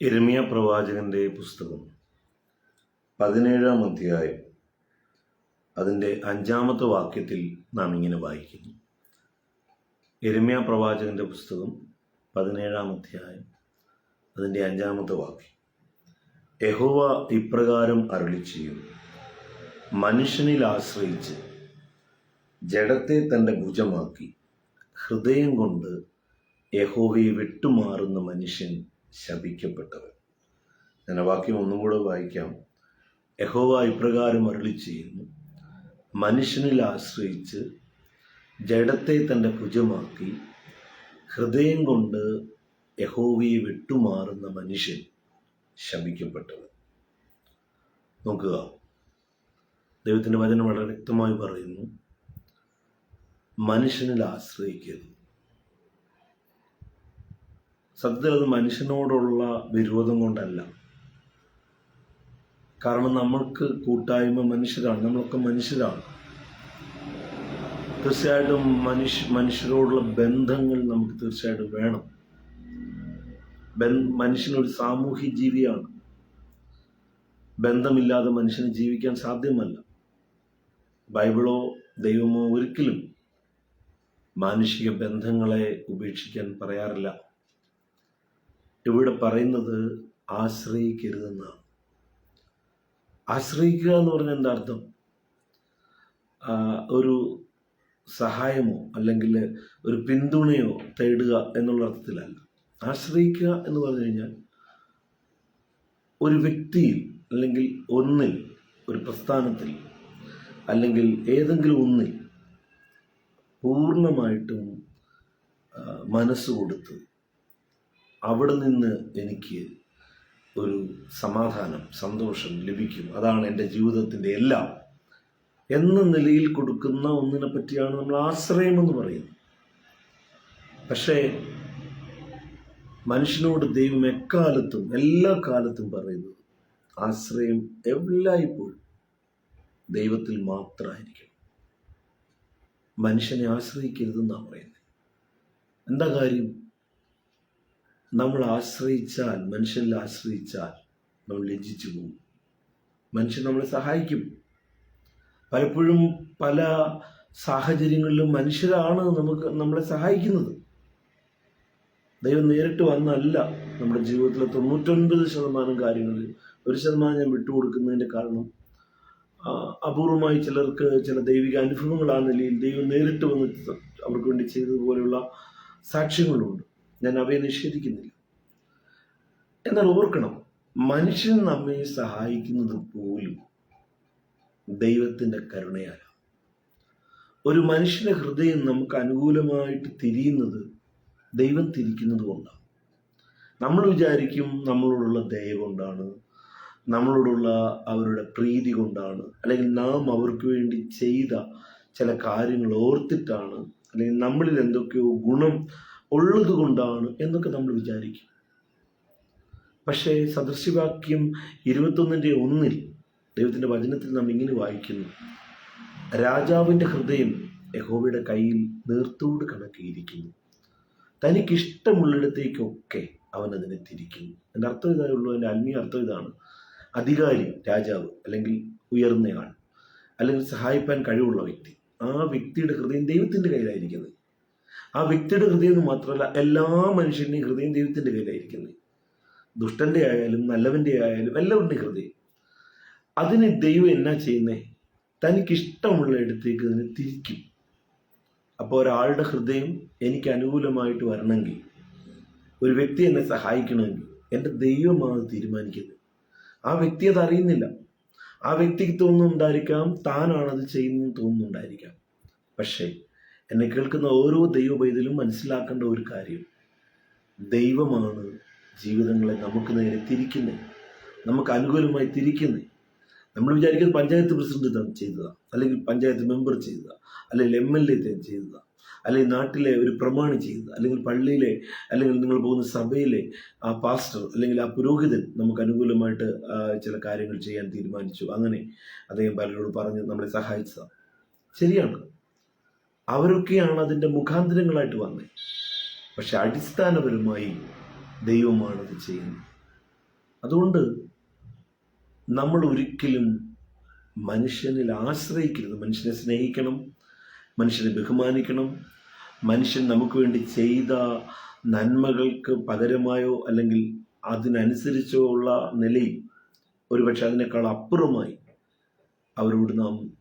ഇരമിയ പ്രവാചകന്റെ പുസ്തകം പതിനേഴാം അധ്യായം. അതിന്റെ അഞ്ചാമത്തെ വാക്യത്തിൽ നാം ഇങ്ങനെ വായിക്കുന്നു. ഇരമ്യ പ്രവാചകന്റെ പുസ്തകം പതിനേഴാം അധ്യായം അതിന്റെ അഞ്ചാമത്തെ വാക്യം. യഹോവ ഇപ്രകാരം അരുളി ചെയ്യും മനുഷ്യനിൽ ആശ്രയിച്ച് ജഡത്തെ തന്റെ ഭുജമാക്കി ഹൃദയം കൊണ്ട് യഹോവയെ വിട്ടുമാറുന്ന മനുഷ്യൻ ശപിക്കപ്പെട്ടവൻ. ഞാൻ വാക്യം ഒന്നും കൂടെ വായിക്കാം. യഹോവ ഇപ്രകാരം അരുളി ചെയ്യുന്നു. മനുഷ്യനിൽ ആശ്രയിച്ച് ജഡത്തെ തന്റെ ഭുജമാക്കി ഹൃദയം കൊണ്ട് യഹോവയെ വിട്ടുമാറുന്ന മനുഷ്യൻ ശപിക്കപ്പെട്ടവൻ. നോക്കുക. ദൈവത്തിന്റെ വചനം വളരെ വ്യക്തമായി പറയുന്നു. മനുഷ്യനിൽ ആശ്രയിക്കരുത്. സത്യത്തിൽ അത് മനുഷ്യനോടുള്ള വിരോധം കൊണ്ടല്ല. കാരണം നമ്മൾക്ക് കൂട്ടായ്മ മനുഷ്യരാണ്. നമ്മളൊക്കെ മനുഷ്യരാണ്. തീർച്ചയായിട്ടും മനുഷ്യ മനുഷ്യരോടുള്ള ബന്ധങ്ങൾ നമുക്ക് തീർച്ചയായിട്ടും വേണം. മനുഷ്യനൊരു സാമൂഹ്യ ജീവിയാണ്. ബന്ധമില്ലാതെ മനുഷ്യന് ജീവിക്കാൻ സാധ്യമല്ല. ബൈബിളോ ദൈവമോ ഒരിക്കലും മാനുഷിക ബന്ധങ്ങളെ ഉപേക്ഷിക്കാൻ പറയാറില്ല. ഇവിടെ പറയുന്നത് ആശ്രയിക്കരുതെന്നാണ്. ആശ്രയിക്കുക എന്ന് പറഞ്ഞാൽ എന്താ അർത്ഥം? ഒരു സഹായമോ അല്ലെങ്കിൽ ഒരു പിന്തുണയോ തേടുക എന്നുള്ള അർത്ഥത്തിലല്ല. ആശ്രയിക്കുക എന്ന് പറഞ്ഞു കഴിഞ്ഞാൽ ഒരു വ്യക്തിയിൽ അല്ലെങ്കിൽ ഒന്നിൽ ഒരു പ്രസ്ഥാനത്തിൽ അല്ലെങ്കിൽ ഏതെങ്കിലും ഒന്നിൽ പൂർണമായിട്ടും മനസ്സ് കൊടുത്ത് അവിടെ നിന്ന് എനിക്ക് ഒരു സമാധാനം സന്തോഷം ലഭിക്കും. അതാണ് എന്റെ ജീവിതത്തിന്റെ എല്ലാം. എന്ന നിലയിൽ കൊടുക്കുന്ന ഒന്നിനെ പറ്റിയാണ് നമ്മൾ ആശ്രയം എന്ന് പറയുന്നത്. പക്ഷേ മനുഷ്യനോട് ദൈവം എക്കാലത്തും എല്ലാ കാലത്തും പറയുന്നത് ആശ്രയം എല്ലായ്പ്പോഴും ദൈവത്തിൽ മാത്രമായിരിക്കണം. മനുഷ്യനെ ആശ്രയിക്കരുതെന്നാണ് പറയുന്നത്. എന്താ കാര്യം? നമ്മൾ ആശ്രയിച്ചാൽ മനുഷ്യനിൽ ആശ്രയിച്ചാൽ നമ്മൾ ലജ്ജിച്ചു പോകും. മനുഷ്യൻ നമ്മളെ സഹായിക്കും. പലപ്പോഴും പല സാഹചര്യങ്ങളിലും മനുഷ്യരാണ് നമുക്ക് നമ്മളെ സഹായിക്കുന്നത്. ദൈവം നേരിട്ട് വന്നല്ല നമ്മുടെ ജീവിതത്തിലെ തൊണ്ണൂറ്റൊൻപത് ശതമാനം കാര്യങ്ങളിൽ ഒരു ശതമാനം ഞാൻ വിട്ടുകൊടുക്കുന്നതിന്റെ കാരണം അപൂർവമായി ചിലർക്ക് ചില ദൈവിക അനുഭവങ്ങൾ ആ നിലയിൽ ദൈവം നേരിട്ട് വന്ന് അവർക്ക് വേണ്ടി ചെയ്തതുപോലെയുള്ള സാക്ഷ്യങ്ങളുണ്ട്. ഞാൻ അവയെ നിഷേധിക്കുന്നില്ല. എന്നാൽ ഓർക്കണം മനുഷ്യൻ നമ്മെ സഹായിക്കുന്നത് പോലും ദൈവത്തിന്റെ കരുണയാണ് ഒരു മനുഷ്യന്റെ ഹൃദയം നമുക്ക് അനുകൂലമായിട്ട് തിരിയുന്നത് ദൈവം തിരിക്കുന്നത് കൊണ്ടാണ്. നമ്മൾ വിചാരിക്കും നമ്മളോടുള്ള ദയ കൊണ്ടാണ് നമ്മളോടുള്ള അവരുടെ പ്രീതി കൊണ്ടാണ് അല്ലെങ്കിൽ നാം അവർക്ക് വേണ്ടി ചെയ്ത ചില കാര്യങ്ങൾ ഓർത്തിട്ടാണ് അല്ലെങ്കിൽ നമ്മളിൽ എന്തൊക്കെയോ ഗുണം ഉള്ളത് കൊണ്ടാണ് എന്നൊക്കെ നമ്മൾ വിചാരിക്കും. പക്ഷേ സദൃശ്യവാക്യം ഇരുപത്തൊന്നിന്റെ ഒന്നിൽ ദൈവത്തിന്റെ വചനത്തിൽ നാം ഇങ്ങനെ വായിക്കുന്നു. രാജാവിന്റെ ഹൃദയം യഹോവയുടെ കയ്യിൽ നേർത്തോട് കണക്കിയിരിക്കുന്നു തനിക്കിഷ്ടമുള്ളിടത്തേക്കൊക്കെ അവൻ അതിനെ തിരിക്കുന്നു. എന്റെ അർത്ഥം ഇതായുള്ളൂ എന്റെ ആത്മീയ അർത്ഥം ഇതാണ്. അധികാരി രാജാവ് അല്ലെങ്കിൽ ഉയർന്നയാൾ അല്ലെങ്കിൽ സഹായിപ്പാൻ കഴിവുള്ള വ്യക്തി. ആ വ്യക്തിയുടെ ഹൃദയം ദൈവത്തിന്റെ കയ്യിലായിരിക്കുന്നത്. ആ വ്യക്തിയുടെ ഹൃദയം എന്ന് മാത്രമല്ല എല്ലാ മനുഷ്യന്റെയും ഹൃദയം ദൈവത്തിന്റെ കയ്യിലായിരിക്കുന്നത്. ദുഷ്ടന്റെ ആയാലും നല്ലവന്റെ ആയാലും എല്ലാവരുടെയും ഹൃദയം. അതിന് ദൈവം എന്നാ ചെയ്യുന്നേ? തനിക്കിഷ്ടമുള്ള ഇടത്തേക്ക് അതിനെ തിരിക്കും. അപ്പോൾ ഒരാളുടെ ഹൃദയം എനിക്ക് അനുകൂലമായിട്ട് വരണമെങ്കിൽ ഒരു വ്യക്തി എന്നെ സഹായിക്കണമെങ്കിൽ എന്റെ ദൈവമാണ് തീരുമാനിക്കുന്നത്. ആ വ്യക്തി അത് അറിയുന്നില്ല. ആ വ്യക്തിക്ക് തോന്നുന്നുണ്ടായിരിക്കാം താനാണത് ചെയ്യുന്നതെന്ന് തോന്നുന്നുണ്ടായിരിക്കാം. പക്ഷേ എന്നെ കേൾക്കുന്ന ഓരോ ദൈവപൈതലും മനസ്സിലാക്കേണ്ട ഒരു കാര്യം. ദൈവമാണ് ജീവിതങ്ങളെ നമുക്ക് നേരെ തിരിക്കുന്നത് നമുക്ക് അനുകൂലമായി തിരിക്കുന്നത് നമ്മൾ വിചാരിക്കുന്നത് പഞ്ചായത്ത് പ്രസിഡന്റ് ചെയ്തതാണ് ചെയ്തതാ അല്ലെങ്കിൽ പഞ്ചായത്ത് മെമ്പർ ചെയ്തതാണ് അല്ലെങ്കിൽ എം എൽ എ ചെയ്തതാണ് അല്ലെങ്കിൽ നാട്ടിലെ ഒരു പ്രമാണി ചെയ്തത് അല്ലെങ്കിൽ പള്ളിയിലെ അല്ലെങ്കിൽ നിങ്ങൾ പോകുന്ന സഭയിലെ ആ പാസ്റ്റർ അല്ലെങ്കിൽ ആ പുരോഹിതൻ നമുക്ക് അനുകൂലമായിട്ട് ചില കാര്യങ്ങൾ ചെയ്യാൻ തീരുമാനിച്ചു. അങ്ങനെ അദ്ദേഹം പലരോട് പറഞ്ഞ് നമ്മളെ സഹായിച്ചതാണ് ശരിയാണ്. അവരൊക്കെയാണ് അതിന്റെ മുഖാന്തരങ്ങളായിട്ട് വന്നത് പക്ഷെ അടിസ്ഥാനപരമായി ദൈവമാണത് ചെയ്യുന്നത്. അതുകൊണ്ട് നമ്മൾ ഒരിക്കലും മനുഷ്യനിൽ ആശ്രയിക്കരുത്. മനുഷ്യനെ സ്നേഹിക്കണം മനുഷ്യനെ ബഹുമാനിക്കണം. മനുഷ്യൻ നമുക്ക് വേണ്ടി ചെയ്ത നന്മകൾക്ക് പകരമായോ അല്ലെങ്കിൽ അതിനനുസരിച്ചോ ഉള്ള നിലയിൽ ഒരുപക്ഷെ അതിനേക്കാൾ അപ്പുറമായി അവരോട് നാം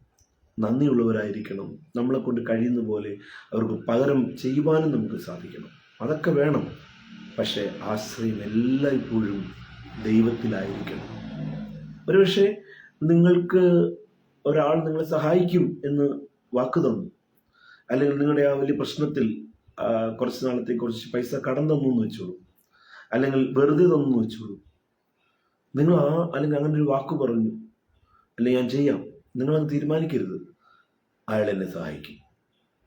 നന്ദിയുള്ളവരായിരിക്കണം. നമ്മളെ കൊണ്ട് കഴിയുന്ന പോലെ അവർക്ക് പകരം ചെയ്യുവാനും നമുക്ക് സാധിക്കണം. അതൊക്കെ വേണം. പക്ഷേ ആശ്രയം എല്ലായ്പ്പോഴും ദൈവത്തിലായിരിക്കണം. ഒരുപക്ഷെ നിങ്ങൾക്ക് ഒരാൾ നിങ്ങളെ സഹായിക്കും എന്ന് വാക്ക് തന്നു. അല്ലെങ്കിൽ നിങ്ങളുടെ ആ വലിയ പ്രശ്നത്തിൽ കുറച്ച് നാളത്തെ കുറച്ച് പൈസ കടം തന്നു എന്ന് വെച്ചോളൂ. അല്ലെങ്കിൽ വെറുതെ തന്നു എന്ന് വെച്ചോളൂ. നിങ്ങൾ ആ അല്ലെങ്കിൽ അങ്ങനെ ഒരു വാക്ക് പറഞ്ഞു. അല്ലെങ്കിൽ ഞാൻ ചെയ്യാം. നിങ്ങളത് തീരുമാനിക്കരുത്. അയാൾ എന്നെ സഹായിക്കും.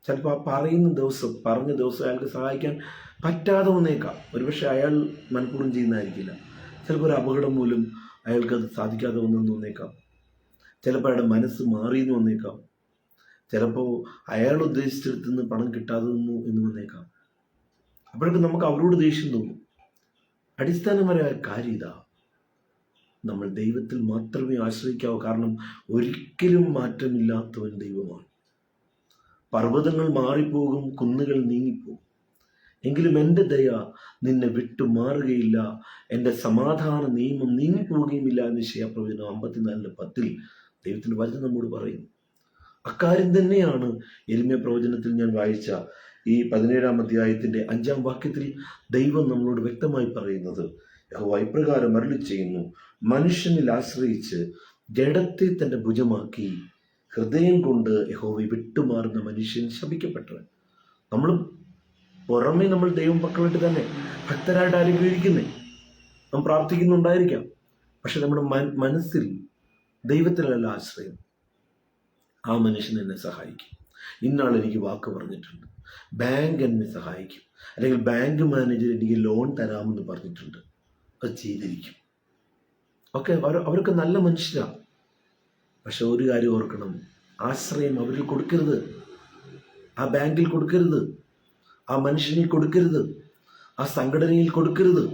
ചിലപ്പോൾ ആ പറയുന്ന ദിവസം പറഞ്ഞ ദിവസം അയാൾക്ക് സഹായിക്കാൻ പറ്റാതെ വന്നേക്കാം. ഒരുപക്ഷെ അയാൾ മനഃപൂർവം ചെയ്യുന്നതായിരിക്കില്ല. ചിലപ്പോൾ ഒരു അപകടം മൂലം അയാൾക്കത് സാധിക്കാതെ വന്നെന്ന് വന്നേക്കാം. ചിലപ്പോൾ അയാളുടെ മനസ്സ് മാറിയെന്ന് വന്നേക്കാം. ചിലപ്പോൾ അയാൾ ഉദ്ദേശിച്ചിടത്തു നിന്ന് പണം കിട്ടാതെ നിന്നു എന്ന് വന്നേക്കാം. അപ്പോഴൊക്കെ നമുക്ക് അവരോട് ദേഷ്യം തോന്നും. അടിസ്ഥാനപരമായ കാര്യം ഇതാ. നമ്മൾ ദൈവത്തിൽ മാത്രമേ ആശ്രയിക്കാവൂ. കാരണം ഒരിക്കലും മാറ്റമില്ലാത്തവൻ ദൈവമാണ്. പർവതങ്ങൾ മാറിപ്പോകും കുന്നുകൾ നീങ്ങിപ്പോകും. എങ്കിലും എന്റെ ദയ നിന്നെ വിട്ടു മാറുകയില്ല. എന്റെ സമാധാന നിയമം നീങ്ങിപ്പോവുകയുമില്ല എന്ന് ശയപ്രവചനം അമ്പത്തിനാലിന്റെ പത്തിൽ ദൈവത്തിന്റെ വചനം നമ്മോട് പറയുന്നു. അക്കാര്യം തന്നെയാണ് എരുമ്യ പ്രവചനത്തിൽ ഞാൻ വായിച്ച ഈ പതിനേഴാം അധ്യായത്തിന്റെ അഞ്ചാം വാക്യത്തിൽ ദൈവം നമ്മളോട് വ്യക്തമായി പറയുന്നത്. യഹോവ ഇപ്രകാരം അരുളി ചെയ്യുന്നു മനുഷ്യനിൽ ആശ്രയിച്ച് ജഡത്തെ തന്റെ ഭുജമാക്കി ഹൃദയം കൊണ്ട് യഹോവ വിട്ടുമാറുന്ന മനുഷ്യൻ ശപിക്കപ്പെട്ടവൻ. നമ്മൾ പുറമേ നമ്മൾ ദൈവം മക്കളായിട്ട് തന്നെ ഭക്തരായിട്ട് അനുഭവിക്കുന്നേ നാം പ്രാർത്ഥിക്കുന്നുണ്ടായിരിക്കാം. പക്ഷെ നമ്മുടെ മനസ്സിൽ ദൈവത്തിലല്ല ആശ്രയം. ആ മനുഷ്യൻ എന്നെ സഹായിക്കും. ഇന്നാൾ എനിക്ക് വാക്ക് പറഞ്ഞിട്ടുണ്ട്. ബാങ്ക് എന്നെ സഹായിക്കും. അല്ലെങ്കിൽ ബാങ്ക് മാനേജർ എനിക്ക് ലോൺ തരാമെന്ന് പറഞ്ഞിട്ടുണ്ട്. അത് ചെയ്തിരിക്കും. ഓക്കെ അവരൊക്കെ നല്ല മനുഷ്യരാണ് പക്ഷെ ഒരു കാര്യം ഓർക്കണം. ആശ്രയം അവരിൽ കൊടുക്കരുത്. ആ ബാങ്കിൽ കൊടുക്കരുത്. ആ മനുഷ്യനിൽ കൊടുക്കരുത്. ആ സംഘടനയിൽ കൊടുക്കരുത്.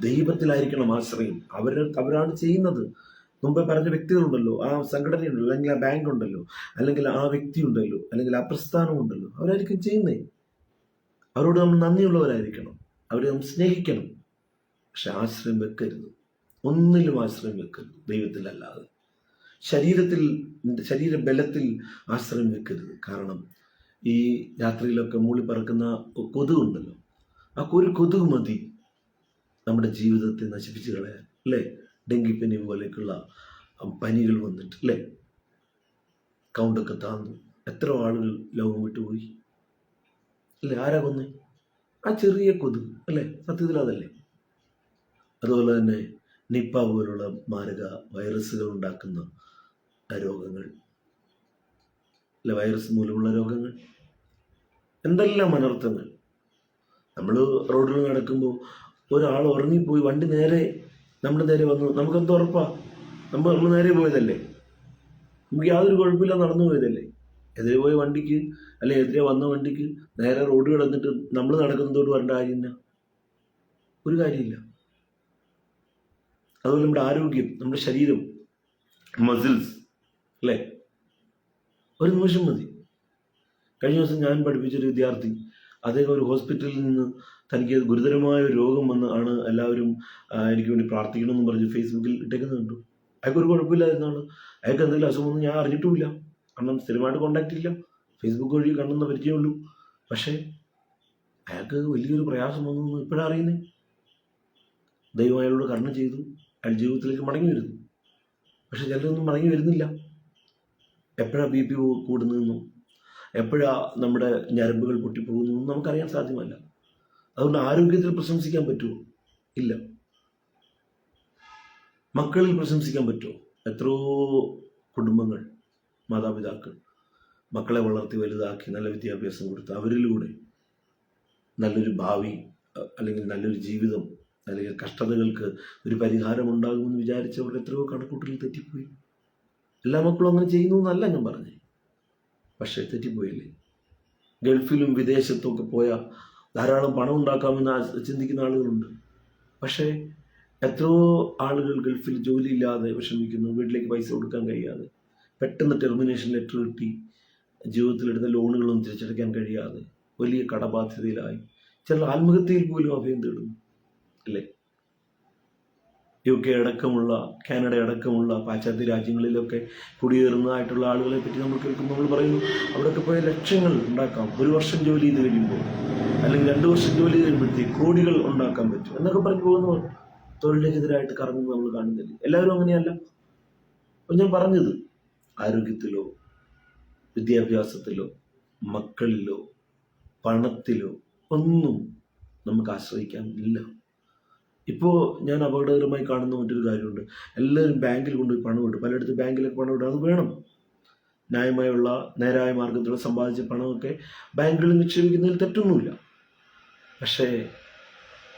ദൈവത്തിലായിരിക്കണം ആശ്രയം. അവർ അവരാണ് ചെയ്യുന്നത്. മുമ്പേ പറഞ്ഞ വ്യക്തികളുണ്ടല്ലോ. ആ സംഘടനയുണ്ടല്ലോ. അല്ലെങ്കിൽ ആ ബാങ്ക് ഉണ്ടല്ലോ അല്ലെങ്കിൽ ആ വ്യക്തി ഉണ്ടല്ലോ അല്ലെങ്കിൽ ആ പ്രസ്ഥാനം ഉണ്ടല്ലോ അവരായിരിക്കും ചെയ്യുന്നേ അവരോട് നമ്മൾ നന്ദിയുള്ളവരായിരിക്കണം. അവരെ നമ്മൾ സ്നേഹിക്കണം. പക്ഷെ ആശ്രയം വെക്കരുത്. ഒന്നിലും ആശ്രയം വെക്കരുത്. ദൈവത്തിലല്ലാതെ. ശരീരത്തിൽ ശരീരബലത്തിൽ ആശ്രയം വെക്കരുത്. കാരണം ഈ രാത്രിയിലൊക്കെ മൂളി പറക്കുന്ന കൊതുകുണ്ടല്ലോ. ആ ഒരു കൊതുക് മതി. നമ്മുടെ ജീവിതത്തെ നശിപ്പിച്ച് കളയാൻ. അല്ലേ? ഡെങ്കിപ്പനി പോലെയൊക്കെയുള്ള പനികൾ വന്നിട്ട് അല്ലേ? കൗണ്ടൊക്കെ താന്നു. എത്ര ആളുകൾ ലോകം വിട്ടുപോയി അല്ലേ? ആരാ കൊന്നേ? ആ ചെറിയ കൊതുക്. അല്ലേ? സത്യത്തിൽ അതല്ലേ? അതുപോലെ തന്നെ നിപ്പ പോലുള്ള മാരക വൈറസുകൾ ഉണ്ടാക്കുന്ന രോഗങ്ങൾ അല്ലെ വൈറസ് മൂലമുള്ള രോഗങ്ങൾ എന്തെല്ലാം അനർത്ഥങ്ങൾ. നമ്മൾ റോഡിൽ നടക്കുമ്പോൾ ഒരാൾ ഉറങ്ങിപ്പോയി വണ്ടി നേരെ നമ്മുടെ നേരെ വന്നു നമുക്കെന്ത് ഉറപ്പാ? നമ്മൾ നമ്മൾ നേരെ പോയതല്ലേ? നമുക്ക് യാതൊരു കുഴപ്പമില്ല നടന്നു പോയതല്ലേ? എതിരെ പോയ വണ്ടിക്ക് അല്ലെ എതിരെ വന്ന വണ്ടിക്ക് നേരെ റോഡ് കിടന്നിട്ട് നമ്മൾ നടക്കുന്നതോട് വരേണ്ട കാര്യമില്ല. ഒരു കാര്യമില്ല. അതുപോലെ നമ്മുടെ ആരോഗ്യം നമ്മുടെ ശരീരം മസിൽസ് അല്ലേ? ഒരു നിമിഷം മതി. കഴിഞ്ഞ ദിവസം ഞാൻ പഠിപ്പിച്ചൊരു വിദ്യാർത്ഥി അദ്ദേഹം ഒരു ഹോസ്പിറ്റലിൽ നിന്ന് തനിക്ക് ഗുരുതരമായ ഒരു രോഗം വന്ന് ആണ് എല്ലാവരും എനിക്ക് വേണ്ടി പ്രാർത്ഥിക്കണമെന്ന് പറഞ്ഞ് ഫേസ്ബുക്കിൽ ഇട്ടേക്കുന്നത് കണ്ടു അയാൾക്ക് ഒരു കുഴപ്പമില്ലായിരുന്നാണ്. അയാൾക്ക് എന്തെങ്കിലും അസുഖമൊന്നും ഞാൻ അറിഞ്ഞിട്ടുമില്ല. കാരണം സ്ഥിരമായിട്ട് കോണ്ടാക്ട് ഇല്ല. ഫേസ്ബുക്ക് വഴി കണ്ടെന്ന് പരിചയമുള്ളൂ പക്ഷേ അയാൾക്ക് വലിയൊരു പ്രയാസം വന്നു ഇപ്പോഴാണ് അറിയുന്നത് ദൈവം അയാളോട് കരുണ ചെയ്തു. അയാൾ ജീവിതത്തിലേക്ക് മടങ്ങി വരുന്നു. പക്ഷെ ചിലരൊന്നും മടങ്ങി വരുന്നില്ല. എപ്പോഴാണ് ബി പി കൂടുന്നതെന്നും എപ്പോഴാണ് നമ്മുടെ ഞരമ്പുകൾ പൊട്ടിപ്പോകുന്നതെന്നും നമുക്കറിയാൻ സാധ്യമല്ല. അതുകൊണ്ട് ആരോഗ്യത്തിൽ പ്രശംസിക്കാൻ പറ്റുമോ? ഇല്ല. മക്കളിൽ പ്രശംസിക്കാൻ പറ്റുമോ? എത്രയോ കുടുംബങ്ങൾ മാതാപിതാക്കൾ മക്കളെ വളർത്തി വലുതാക്കി നല്ല വിദ്യാഭ്യാസം കൊടുത്ത് അവരിലൂടെ നല്ലൊരു ഭാവി അല്ലെങ്കിൽ നല്ലൊരു ജീവിതം അല്ലെങ്കിൽ കഷ്ടതകൾക്ക് ഒരു പരിഹാരം ഉണ്ടാകുമെന്ന് വിചാരിച്ചവർ എത്രയോ കണക്കൂട്ടിൽ തെറ്റിപ്പോയി. എല്ലാ മക്കളും അങ്ങനെ ചെയ്യുന്നു എന്നല്ല ഞാൻ പറഞ്ഞു പക്ഷേ തെറ്റിപ്പോയില്ലേ? ഗൾഫിലും വിദേശത്തും ഒക്കെ പോയ ധാരാളം പണം ഉണ്ടാക്കാമെന്ന് ചിന്തിക്കുന്ന ആളുകളുണ്ട്. പക്ഷേ എത്രയോ ആളുകൾ ഗൾഫിൽ ജോലിയില്ലാതെ വിഷമിക്കുന്നു വീട്ടിലേക്ക് പൈസ കൊടുക്കാൻ കഴിയാതെ. പെട്ടെന്ന് ടെർമിനേഷൻ ലെറ്റർ കിട്ടി ജീവിതത്തിലെടുത്ത ലോണുകളൊന്നും തിരിച്ചടയ്ക്കാൻ കഴിയാതെ വലിയ കടബാധ്യതയിലായി. ചിലർ ആത്മഹത്യയിൽ പോലും അഭയം തേടുന്നു. അല്ലേ യു കെ അടക്കമുള്ള കാനഡ അടക്കമുള്ള പാശ്ചാത്യ രാജ്യങ്ങളിലൊക്കെ കുടിയേറുന്നതായിട്ടുള്ള ആളുകളെ പറ്റി നമ്മൾ കേൾക്കുമ്പോൾ നമ്മൾ പറയുന്നു അവിടെയൊക്കെ പോയ ലക്ഷങ്ങൾ ഉണ്ടാക്കാം. ഒരു വർഷം ജോലി ചെയ്ത് കഴിയുമ്പോൾ അല്ലെങ്കിൽ രണ്ട് വർഷം ജോലി ചെയ്ത് കഴിയുമ്പോഴത്തേക്ക് കോടികൾ ഉണ്ടാക്കാൻ പറ്റും എന്നൊക്കെ പറഞ്ഞു പോകുന്നവർ തൊഴിലിനെതിരായിട്ട് കറങ്ങുന്നത് നമ്മൾ കാണുന്നില്ല. എല്ലാവരും അങ്ങനെയല്ല. അപ്പം ഞാൻ പറഞ്ഞത് ആരോഗ്യത്തിലോ വിദ്യാഭ്യാസത്തിലോ മക്കളിലോ പണത്തിലോ ഒന്നും നമുക്ക് ആശ്രയിക്കാനില്ല. ഇപ്പോൾ ഞാൻ അപകടകരമായി കാണുന്ന മറ്റൊരു കാര്യമുണ്ട്. എല്ലാവരും ബാങ്കിൽ കൊണ്ടുപോയി പണം ഇടും. പലയിടത്ത് ബാങ്കിലൊക്കെ പണം ഇടും അത് വേണം. ന്യായമായുള്ള നേരായ മാർഗത്തിലൂടെ സമ്പാദിച്ച പണമൊക്കെ ബാങ്കുകളിൽ നിക്ഷേപിക്കുന്നതിൽ തെറ്റൊന്നുമില്ല. പക്ഷേ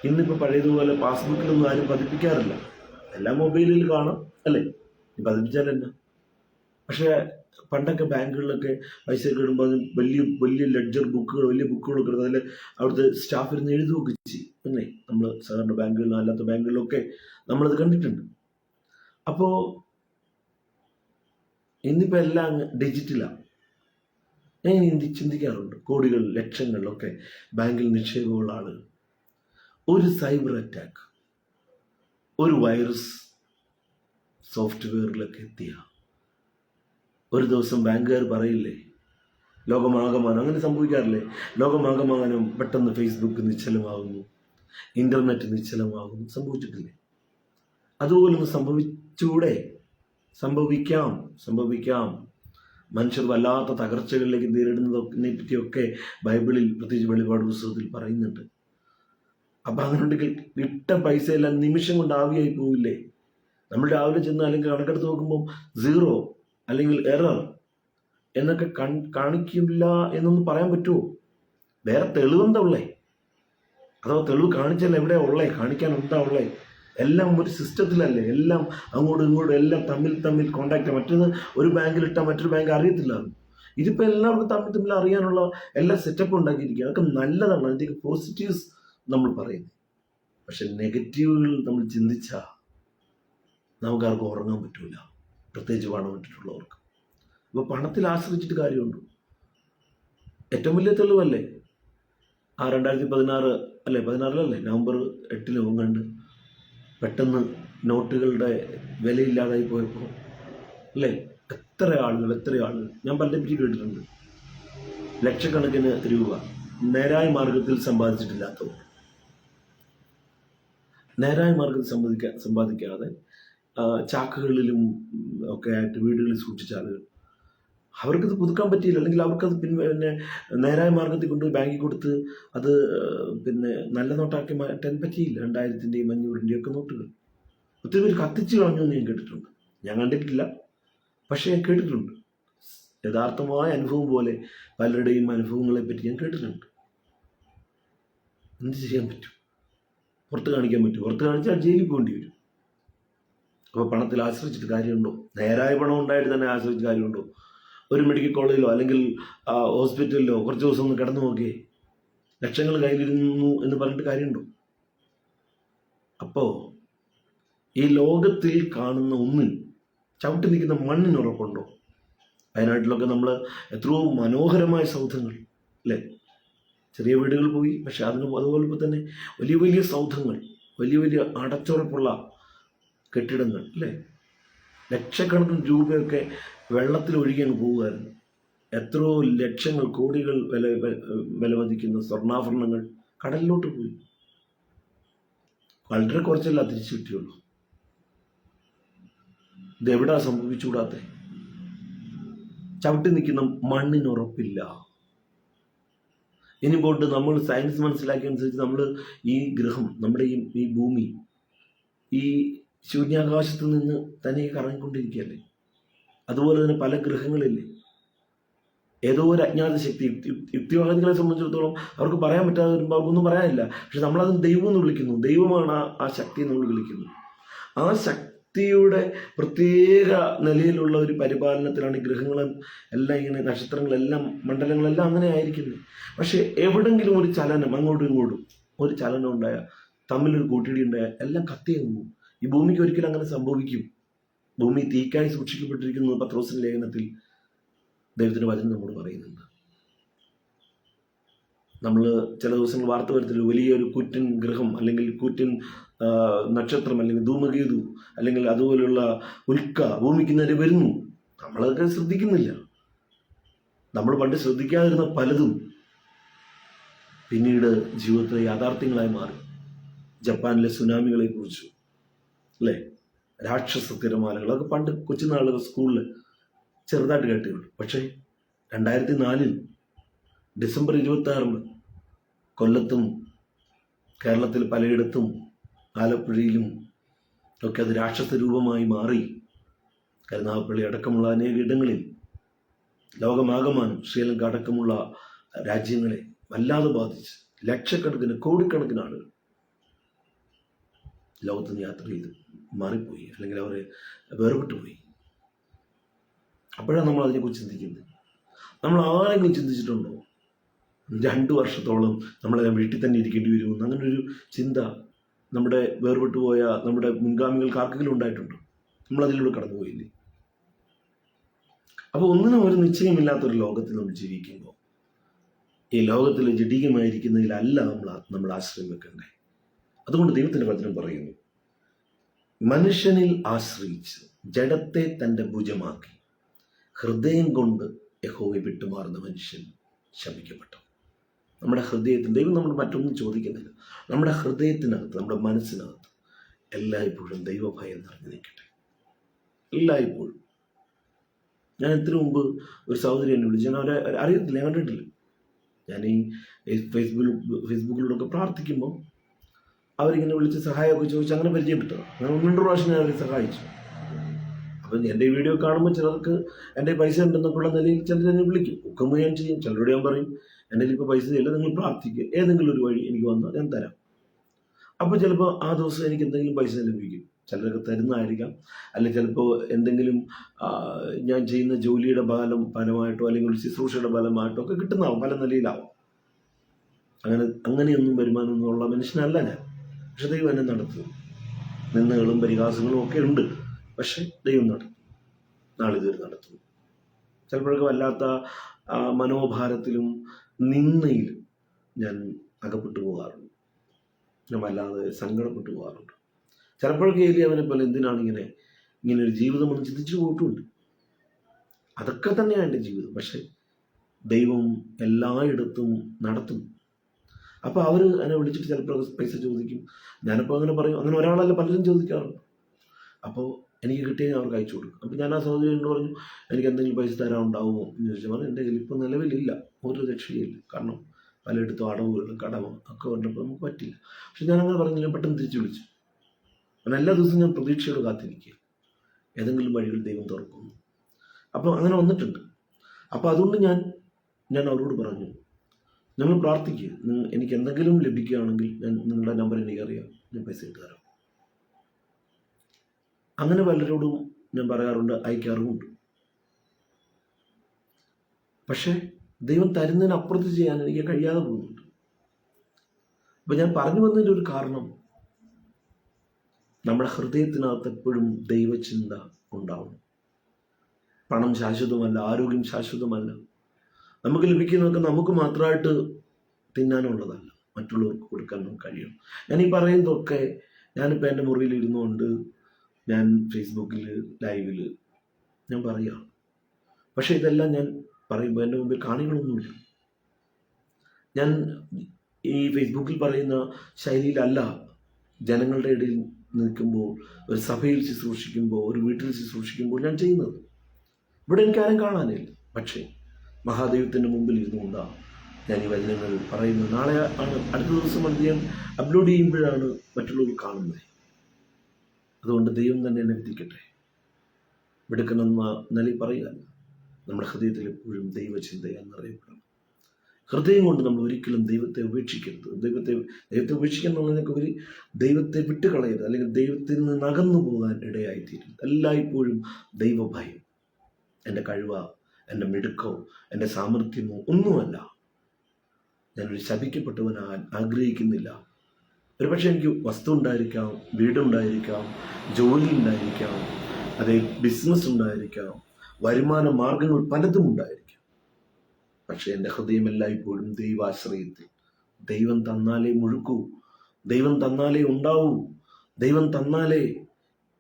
ഇന്നിപ്പോൾ പഴയതുപോലെ പാസ്ബുക്കിലൊന്നും ആരും പതിപ്പിക്കാറില്ല. എല്ലാം മൊബൈലിൽ കാണാം അല്ലേ? പതിപ്പിച്ചാൽ തന്നെ പക്ഷേ പണ്ടൊക്കെ ബാങ്കുകളിലൊക്കെ പൈസ ഒക്കെ ഇടുമ്പോൾ വലിയ വലിയ ലെഡ്ജർ ബുക്കുകൾ വലിയ ബുക്കുകളൊക്കെ എടുത്ത് അതിൽ അവിടുത്തെ സ്റ്റാഫ് ഇരുന്ന് എഴുതുകയൊക്കെ ചെയ്യും അല്ലേ? നമ്മൾ സാധാരണ ബാങ്കുകളിലും അല്ലാത്ത ബാങ്കുകളിലൊക്കെ നമ്മളത് കണ്ടിട്ടുണ്ട്. അപ്പോൾ ഇന്നിപ്പോൾ എല്ലാം ഡിജിറ്റലാണ് ഞാൻ ഇനി ചിന്തിക്കാറുണ്ട്? കോടികൾ ലക്ഷങ്ങളിലൊക്കെ ബാങ്കിൽ നിക്ഷേപമുള്ള ആളുകൾ ഒരു സൈബർ അറ്റാക്ക് ഒരു വൈറസ് സോഫ്റ്റ്വെയറിലൊക്കെ എത്തിയ. ഒരു ദിവസം ബാങ്കുകാർ പറയില്ലേ? ലോകമാകമാനം അങ്ങനെ സംഭവിക്കാറില്ലേ? ലോകമാകമാനം പെട്ടെന്ന് ഫേസ്ബുക്ക് നിശ്ചലമാകുന്നു ഇന്റർനെറ്റ് നിശ്ചലമാകുന്നു സംഭവിച്ചിട്ടില്ലേ? അതുപോലൊന്ന് സംഭവിച്ചൂടെ? സംഭവിക്കാം സംഭവിക്കാം. മനുഷ്യർ വല്ലാത്ത തകർച്ചകളിലേക്ക് നേരിടുന്നതിനെ പറ്റിയൊക്കെ ബൈബിളിൽ പ്രത്യേകിച്ച് വെളിപാട് പുസ്തകത്തിൽ പറയുന്നുണ്ട്. അപ്പം അങ്ങനെ ഉണ്ടെങ്കിൽ ഇട്ട പൈസയെല്ലാം നിമിഷം കൊണ്ട് ആവിയായി പോവില്ലേ? നമ്മൾ രാവിലെ ചെന്ന് അല്ലെങ്കിൽ കണക്കെടുത്ത് നോക്കുമ്പോൾ സീറോ അല്ലെങ്കിൽ എറർ എന്നൊക്കെ കൺ കാണിക്കില്ല എന്നൊന്നും പറയാൻ പറ്റുമോ വേറെ തെളിവെന്താ ഉള്ളേ? അഥവാ തെളിവ് കാണിച്ചാൽ എവിടെ ഉള്ളേ? കാണിക്കാൻ എന്താ ഉള്ളേ? എല്ലാം ഒരു സിസ്റ്റത്തിലല്ലേ എല്ലാം അങ്ങോട്ടും ഇങ്ങോട്ടും എല്ലാം തമ്മിൽ തമ്മിൽ കോണ്ടാക്ട് മറ്റൊന്ന് ഒരു ബാങ്കിൽ ഇട്ടാൽ മറ്റൊരു ബാങ്ക് അറിയത്തില്ല ഇതിപ്പോൾ എല്ലാവർക്കും തമ്മിൽ തമ്മിൽ അറിയാനുള്ള എല്ലാ സെറ്റപ്പും ഉണ്ടാക്കിയിരിക്കുക അതൊക്കെ നല്ലതാണ്. അതിന്റെയൊക്കെ പോസിറ്റീവ്സ് നമ്മൾ പറയുന്നത്. പക്ഷെ നെഗറ്റീവുകൾ നമ്മൾ ചിന്തിച്ചാൽ നമുക്കാർക്കും ഉറങ്ങാൻ പറ്റൂല. പ്രത്യേകിച്ച് പണം ഇട്ടിട്ടുള്ളവർക്ക്. അപ്പോൾ പണത്തിൽ ആശ്രയിച്ചിട്ട് കാര്യമുണ്ട്? ഏറ്റവും വലിയ തെളിവല്ലേ? ആ രണ്ടായിരത്തി പതിനാറ് അല്ലേ പതിനാറിലല്ലേ? നവംബർ എട്ടിന് കണ്ട് പെട്ടെന്ന് നോട്ടുകളുടെ വിലയില്ലാതായി പോയപ്പോൾ അല്ലേ എത്ര ആളുകൾ എത്ര ആളുകൾ? ഞാൻ പലരും കേട്ടിട്ടുണ്ട്. ലക്ഷക്കണക്കിന് രൂപ നേരായ മാർഗത്തിൽ സമ്പാദിച്ചിട്ടില്ലാത്തവർ. നേരായ മാർഗത്തിൽ സമ്പാദിക്കാ സമ്പാദിക്കാതെ ചാക്കുകളിലും ഒക്കെ ആയിട്ട് വീടുകളിൽ സൂക്ഷിച്ച ആളുകൾ. അവർക്കത് പുതുക്കാൻ പറ്റിയില്ല. അല്ലെങ്കിൽ അവർക്കത് പിന്നെ നേരായ മാർഗത്തിൽ കൊണ്ടുപോയി ബാങ്കിൽ കൊടുത്ത് അത് പിന്നെ നല്ല നോട്ടാക്കി മാറ്റാൻ പറ്റിയില്ല. രണ്ടായിരത്തിന്റെയും അഞ്ഞൂറിന്റെയും ഒക്കെ നോട്ടുകൾ. ഒത്തിരി പേര് കത്തിച്ചു കളഞ്ഞു എന്ന് ഞാൻ കേട്ടിട്ടുണ്ട്. ഞാൻ കണ്ടിട്ടില്ല. പക്ഷേ ഞാൻ കേട്ടിട്ടുണ്ട്. യഥാർത്ഥമായ അനുഭവം പോലെ പലരുടെയും അനുഭവങ്ങളെ പറ്റി ഞാൻ കേട്ടിട്ടുണ്ട്. എന്ത് ചെയ്യാൻ പറ്റും? പുറത്ത് കാണിക്കാൻ പറ്റും. പുറത്ത് കാണിച്ചാൽ ജയിലിൽ പോകേണ്ടി വരും. അപ്പോൾ പണത്തിൽ ആശ്രയിച്ചിട്ട് കാര്യമുണ്ടോ? നേരായ പണം ഉണ്ടായിട്ട് തന്നെ ആശ്രയിച്ച് കാര്യമുണ്ടോ? ഒരു മെഡിക്കൽ കോളേജിലോ അല്ലെങ്കിൽ ഹോസ്പിറ്റലിലോ കുറച്ച് ദിവസം ഒന്ന് കിടന്നു നോക്കിയേ. ലക്ഷങ്ങൾ കയ്യിലിരുന്നു എന്ന് പറഞ്ഞിട്ട് കാര്യമുണ്ടോ? അപ്പോൾ ഈ ലോകത്തിൽ കാണുന്ന ഒന്നിൽ ചവിട്ടി നിൽക്കുന്ന മണ്ണിന് ഉറപ്പുണ്ടോ? വയനാട്ടിലൊക്കെ നമ്മൾ എത്രയോ മനോഹരമായ സൗധങ്ങൾ അല്ലേ? ചെറിയ വീടുകൾ പോയി പക്ഷെ അതിന് അതുപോലെ തന്നെ വലിയ വലിയ സൗധങ്ങൾ വലിയ വലിയ അടച്ചുറപ്പുള്ള കെട്ടിടങ്ങൾ അല്ലേ? ലക്ഷക്കണക്കിന് രൂപയൊക്കെ വെള്ളത്തിൽ ഒഴുകി അങ്ങ് പോവുമായിരുന്നു എത്രയോ ലക്ഷങ്ങൾ കോടികൾ വില വില സ്വർണാഭരണങ്ങൾ കടലിലോട്ട് പോയി. വളരെ കുറച്ചല്ല തിരിച്ചു കിട്ടിയുള്ളൂ? ഇതെവിടാ സംഭവിച്ചുകൂടാത്ത? ചവിട്ടി നിൽക്കുന്ന മണ്ണിന് ഉറപ്പില്ല ഇനി പോട്ട് നമ്മൾ സയൻസ് മനസ്സിലാക്കിയ അനുസരിച്ച് നമ്മൾ ഈ ഗ്രഹം നമ്മുടെ ഈ ഭൂമി ഈ ശൂന്യാകാശത്ത് നിന്ന് തനിക്ക് കറങ്ങിക്കൊണ്ടിരിക്കുകയല്ലേ? അതുപോലെ തന്നെ പല ഗ്രഹങ്ങളില്ലേ ഏതോ ഒരു അജ്ഞാത ശക്തി യുക്തി- യുക്തിവാദികളെ സംബന്ധിച്ചിടത്തോളം അവർക്ക് പറയാൻ പറ്റാതെ വരുമ്പോൾ അവർക്കൊന്നും പറയാനില്ല. പക്ഷെ നമ്മളത് ദൈവം എന്ന് വിളിക്കുന്നു. ദൈവമാണ് ആ ശക്തി എന്ന് വിളിക്കുന്നു ആ ശക്തിയുടെ പ്രത്യേക നിലയിലുള്ള ഒരു പരിപാലനത്തിലാണ് ഈ ഗ്രഹങ്ങളും എല്ലാം ഇങ്ങനെ നക്ഷത്രങ്ങളെല്ലാം മണ്ഡലങ്ങളെല്ലാം അങ്ങനെ ആയിരിക്കുന്നത്. പക്ഷെ എവിടെങ്കിലും ഒരു ചലനം അങ്ങോട്ടും ഇങ്ങോട്ടും ഒരു ചലനം ഉണ്ടായ തമ്മിലൊരു കൂട്ടിയിടി ഉണ്ടായ എല്ലാം കത്തിയങ്ങ് ഈ ഭൂമിക്ക് ഒരിക്കലും അങ്ങനെ സംഭവിക്കും. ഭൂമി തീക്കായി സൂക്ഷിക്കപ്പെട്ടിരിക്കുന്നു പത്രോസിന്റെ ലേഖനത്തിൽ. ദൈവത്തിന്റെ വചനം നമ്മോട് പറയുന്നുണ്ട്. നമ്മൾ ചില ദിവസങ്ങൾ വാർത്ത വരുത്തില്ല. വലിയൊരു കുറ്റൻ ഗ്രഹം അല്ലെങ്കിൽ കുറ്റൻ നക്ഷത്രം അല്ലെങ്കിൽ ധൂമകേതു അല്ലെങ്കിൽ അതുപോലെയുള്ള ഉൽക്ക ഭൂമിക്ക് നേരെ വരുന്നു. നമ്മളതൊക്കെ ശ്രദ്ധിക്കുന്നില്ല. നമ്മൾ പണ്ട് ശ്രദ്ധിക്കാതിരുന്ന പലതും പിന്നീട് ജീവിതത്തിലെ യാഥാർത്ഥ്യങ്ങളായി മാറി. ജപ്പാനിലെ സുനാമികളെ കുറിച്ചു അല്ലേ? രാക്ഷസ തിരമാലകളൊക്കെ പണ്ട് കൊച്ചുനാളുകൾ സ്കൂളിൽ ചെറുതായിട്ട് കേട്ടിട്ടുണ്ട് പക്ഷേ രണ്ടായിരത്തി നാലിൽ ഡിസംബർ ഇരുപത്തി ആറിന് കൊല്ലത്തും കേരളത്തിൽ പലയിടത്തും ആലപ്പുഴയിലും ഒക്കെ അത് രാക്ഷസ രൂപമായി മാറി. കരുനാഗപ്പള്ളി അടക്കമുള്ള അനേക ഇടങ്ങളിൽ ലോകമാകമാനം ശ്രീലങ്ക അടക്കമുള്ള രാജ്യങ്ങളെ വല്ലാതെ ബാധിച്ച് ലക്ഷക്കണക്കിന് കോടിക്കണക്കിന് ആളുകൾ ലോകത്ത് നിന്ന് യാത്ര ചെയ്ത് മാറിപ്പോയി. അല്ലെങ്കിൽ അവർ വേർപെട്ടു പോയി. അപ്പോഴാണ് നമ്മൾ അതിനെക്കുറിച്ച് ചിന്തിക്കുന്നത്. നമ്മൾ ആരെങ്കിലും ചിന്തിച്ചിട്ടുണ്ടോ? രണ്ട് വർഷത്തോളം നമ്മളെല്ലാം വീട്ടിൽ തന്നെ ഇരിക്കേണ്ടി വരുമെന്ന് അങ്ങനെ ഒരു ചിന്ത നമ്മുടെ വേർപെട്ടു പോയ നമ്മുടെ മുൻഗാമികൾക്ക് ആർക്കെങ്കിലും ഉണ്ടായിട്ടുണ്ടോ? നമ്മളതിലൂടെ കടന്നുപോയില്ലേ? അപ്പോൾ ഒന്നിനും ഒരു നിശ്ചയമില്ലാത്തൊരു ലോകത്തിൽ നമ്മൾ ജീവിക്കുമ്പോൾ ഈ ലോകത്തിൽ ജഡികമായിരിക്കുന്നതിലല്ല നമ്മൾ നമ്മൾ ആശ്രയം വെക്കണ്ടേ അതുകൊണ്ട് ദൈവത്തിന്റെ വചനം പറയുന്നു മനുഷ്യനിൽ ആശ്രയിച്ച് ജഡത്തെ തന്റെ ഭുജമാക്കി ഹൃദയം കൊണ്ട് യഹോവെ വിട്ടുമാറുന്ന മനുഷ്യൻ ശമിക്കപ്പെട്ടു നമ്മുടെ ഹൃദയത്തിൽ ദൈവം നമ്മൾ മറ്റൊന്നും ചോദിക്കുന്നില്ല. നമ്മുടെ ഹൃദയത്തിനകത്ത് നമ്മുടെ മനസ്സിനകത്ത് എല്ലായ്പ്പോഴും ദൈവഭയം നിറഞ്ഞു നിൽക്കട്ടെ. എല്ലായ്പ്പോഴും. ഞാൻ ഇതിനു മുമ്പ് ഒരു സഹോദരി എന്നെ വിളിച്ചു. ഞാൻ അവരെ അറിയത്തില്ല ഞാൻ കണ്ടിട്ടില്ല. ഞാൻ ഈ ഫേസ്ബുക്കിൽ ഫേസ്ബുക്കിലൂടെ ഒക്കെ പ്രാർത്ഥിക്കുമ്പോൾ അവരിങ്ങനെ വിളിച്ച് സഹായമൊക്കെ ചോദിച്ച് അങ്ങനെ പരിചയപ്പെട്ടു. അങ്ങനെ രണ്ട് പ്രാവശ്യം ഞാൻ അവരെ സഹായിച്ചു. അപ്പം എന്റെ വീഡിയോ കാണുമ്പോൾ ചിലർക്ക് എന്റെ പൈസ ഉണ്ടെന്നൊക്കെയുള്ള നിലയിൽ ചിലർ എന്നെ വിളിക്കും. ഞാൻ ചെയ്യും. ചിലരോട് ഞാൻ പറയും എന്റെ ഇപ്പോൾ പൈസ ഇല്ല നിങ്ങൾ പ്രാർത്ഥിക്കുക ഏതെങ്കിലും ഒരു വഴി എനിക്ക് വന്നാൽ ഞാൻ തരാം. അപ്പോൾ ചിലപ്പോൾ ആ ദിവസം എനിക്ക് എന്തെങ്കിലും പൈസ ലഭിക്കും. ചിലരൊക്കെ തരുന്നതായിരിക്കാം. അല്ലെങ്കിൽ ചിലപ്പോൾ എന്തെങ്കിലും ഞാൻ ചെയ്യുന്ന ജോലിയുടെ ഫലം ഫലമായിട്ടോ അല്ലെങ്കിൽ ഒരു ശുശ്രൂഷയുടെ ഫലമായിട്ടോ ഒക്കെ കിട്ടുന്നതാവും. പല നിലയിലാവും. അങ്ങനെ അങ്ങനെയൊന്നും വരുമാനമൊന്നുമുള്ള മനുഷ്യനല്ല ഞാൻ. പക്ഷെ ദൈവം എന്നെ നടത്തും. നിന്നുകളും പരിഹാസങ്ങളും ഒക്കെ ഉണ്ട്. പക്ഷെ ദൈവം നടത്തും. നാളിതുവരെ നടത്തും. ചിലപ്പോഴൊക്കെ വല്ലാത്ത മനോഭാരത്തിലും നിന്നയിലും ഞാൻ അകപ്പെട്ടു പോകാറുണ്ട്. ഞാൻ വല്ലാതെ സങ്കടപ്പെട്ടു പോകാറുണ്ട്. ചിലപ്പോഴൊക്കെ ഏലി അവനെ പോലെ എന്തിനാണ് ഇങ്ങനെ ഇങ്ങനെ ഒരു ജീവിതം ഒന്ന് ചിന്തിച്ചു പോയിട്ടുണ്ട്? അതൊക്കെ തന്നെയാണ് എന്റെ ജീവിതം. പക്ഷെ ദൈവം എല്ലായിടത്തും നടത്തും. അപ്പോൾ അവർ എന്നെ വിളിച്ചിട്ട് ചിലപ്പോൾ പൈസ ചോദിക്കും. ഞാനിപ്പോൾ അങ്ങനെ പറയും. അങ്ങനെ ഒരാളല്ല പലരും ചോദിക്കാറുണ്ട് അപ്പോൾ എനിക്ക് കിട്ടിയാൽ ഞാൻ അവർക്ക് അയച്ചു കൊടുക്കും. അപ്പോൾ ഞാൻ ആ സഹോദരിയോട് പറഞ്ഞു എനിക്ക് എന്തെങ്കിലും പൈസ തരാനുണ്ടാവുമോ എന്ന് ചോദിച്ചാൽ പറഞ്ഞു എന്റെ ഇപ്പോൾ നിലവിലില്ല. ഒരു രക്ഷയില്ല കാരണം പലയിടത്തും അടവുകൾ കടവും ഒക്കെ ഉണ്ടപ്പോൾ നമുക്ക് പറ്റില്ല. പക്ഷെ ഞാൻ അങ്ങനെ പറഞ്ഞില്ല. പെട്ടെന്ന് തിരിച്ചു വിളിച്ചു. കാരണം എല്ലാ ദിവസവും ഞാൻ പ്രതീക്ഷയോട് കാത്തിരിക്കുക. ഏതെങ്കിലും വഴികൾ ദൈവം തുറക്കുന്നു. അപ്പോൾ അങ്ങനെ വന്നിട്ടുണ്ട്. അപ്പോൾ അതുകൊണ്ട് ഞാൻ ഞാൻ അവരോട് പറഞ്ഞു നിങ്ങൾ പ്രാർത്ഥിക്കുക. എനിക്ക് എന്തെങ്കിലും ലഭിക്കുകയാണെങ്കിൽ ഞാൻ നിങ്ങളുടെ നമ്പർ എനിക്കറിയാം ഞാൻ പൈസ ഇട്ട് തരാം. അങ്ങനെ പലരോടും ഞാൻ പറയാറുണ്ട് അയക്കാറുമുണ്ട്. പക്ഷേ ദൈവം തരുന്നതിനപ്പുറത്ത് ചെയ്യാൻ എനിക്ക് കഴിയാതെ പോകുന്നുണ്ട്. അപ്പം ഞാൻ പറഞ്ഞു വന്നതിന്റെ ഒരു കാരണം നമ്മുടെ ഹൃദയത്തിനകത്ത് എപ്പോഴും ദൈവചിന്ത ഉണ്ടാവണം. പണം ശാശ്വതമല്ല ആരോഗ്യം ശാശ്വതമല്ല. നമുക്ക് ലഭിക്കുന്നതൊക്കെ നമുക്ക് മാത്രമായിട്ട് തിന്നാനുള്ളതല്ല. മറ്റുള്ളവർക്ക് കൊടുക്കാൻ നമുക്ക് കഴിയണം. ഞാൻ ഈ പറയുന്നതൊക്കെ ഞാനിപ്പോൾ എന്റെ മുറിയിൽ ഇരുന്നുകൊണ്ട് ഞാൻ ഫേസ്ബുക്കിൽ ലൈവിൽ ഞാൻ പറയുകയാണ് പക്ഷേ ഇതെല്ലാം ഞാൻ പറയുമ്പോൾ എന്റെ മുമ്പിൽ കാണികളൊന്നുമില്ല. ഞാൻ ഈ ഫേസ്ബുക്കിൽ പറയുന്ന ശൈലിയിലല്ല ജനങ്ങളുടെ ഇടയിൽ നിൽക്കുമ്പോൾ ഒരു സഭയിൽ ശുശ്രൂഷിക്കുമ്പോൾ ഒരു വീട്ടിൽ ശുശ്രൂഷിക്കുമ്പോൾ ഞാൻ ചെയ്യുന്നത്. ഇവിടെ എനിക്ക് ആരും കാണാനില്ല. പക്ഷേ മഹാദൈവത്തിന്റെ മുമ്പിൽ ഇരുന്നുകൊണ്ടാണ് ഞാൻ ഈ വചനങ്ങൾ പറയുന്നത്. നാളെ ആണ് അടുത്ത ദിവസം അത് ഞാൻ അപ്ലോഡ് ചെയ്യുമ്പോഴാണ് മറ്റുള്ളവർ കാണുന്നത്. അതുകൊണ്ട് ദൈവം തന്നെ എന്നെ വിധിക്കട്ടെ. വെടുക്കണമെന്ന നിലയിൽ പറയുക നമ്മുടെ ഹൃദയത്തിൽ എപ്പോഴും ദൈവചിന്ത എന്നറിയപ്പെടണം ഹൃദയം കൊണ്ട് നമ്മൾ ഒരിക്കലും ദൈവത്തെ ഉപേക്ഷിക്കരുത്. ദൈവത്തെ ദൈവത്തെ ഉപേക്ഷിക്കുന്നുള്ളതിനൊക്കെ ഒരു ദൈവത്തെ വിട്ടുകളയരുത്. അല്ലെങ്കിൽ ദൈവത്തിൽ നിന്ന് അകന്നു പോകാൻ ഇടയായിത്തീരുന്നത് എല്ലായ്പ്പോഴും ദൈവഭയം. എന്റെ കഴിവോ. എന്റെ മിടുക്കോ എന്റെ സാമർഥ്യമോ ഒന്നുമല്ല. ഞാനൊരു ശപിക്കപ്പെട്ടവനാകാൻ ആഗ്രഹിക്കുന്നില്ല. ഒരുപക്ഷെ എനിക്ക് വസ്തു ഉണ്ടായിരിക്കാം വീടുണ്ടായിരിക്കാം ജോലി ഉണ്ടായിരിക്കാം അതേ ബിസിനസ് ഉണ്ടായിരിക്കാം വരുമാന മാർഗങ്ങൾ പലതും ഉണ്ടായിരിക്കാം. പക്ഷെ എന്റെ ഹൃദയം എല്ലായ്പ്പോഴും ദൈവാശ്രയത്തിൽ. ദൈവം തന്നാലേ മുഴുക്കൂ. ദൈവം തന്നാലേ ഉണ്ടാവൂ. ദൈവം തന്നാലേ